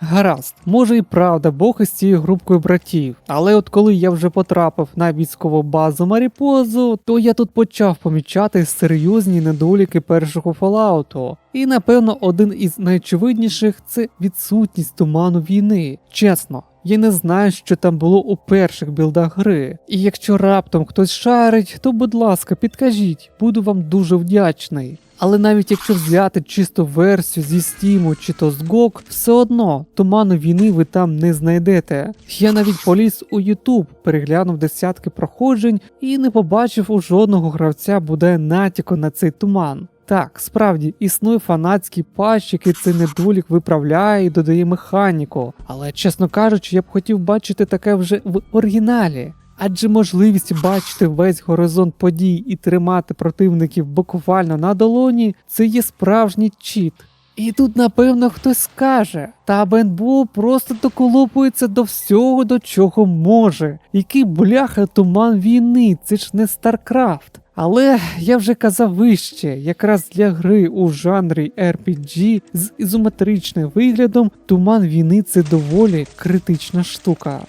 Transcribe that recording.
Гаразд, може і правда, Бог із цією групкою братів. Але от коли я вже потрапив на військову базу Маріпозу, то я тут почав помічати серйозні недоліки першого Фоллауту. І напевно один із найочевидніших це відсутність туману війни. Чесно. Я не знаю, що там було у перших білдах гри. І якщо раптом хтось шарить, то будь ласка, підкажіть, буду вам дуже вдячний. Але навіть якщо взяти чисту версію зі Steam чи то з GOG, все одно туману війни ви там не знайдете. Я навіть поліз у YouTube, переглянув десятки проходжень і не побачив у жодного гравця буде натяку на цей туман. Так, справді існує фанатський патч, який цей недолік виправляє і додає механіку. Але чесно кажучи, я б хотів бачити таке вже в оригіналі. Адже можливість бачити весь горизонт подій і тримати противників буквально на долоні це є справжній чіт. І тут, напевно, хтось скаже, та Бенбо просто доколупується до всього, до чого може. Який бляха туман війни, це ж не Старкрафт. Але я вже казав вище, якраз для гри у жанрі RPG з ізометричним виглядом туман війни це доволі критична штука.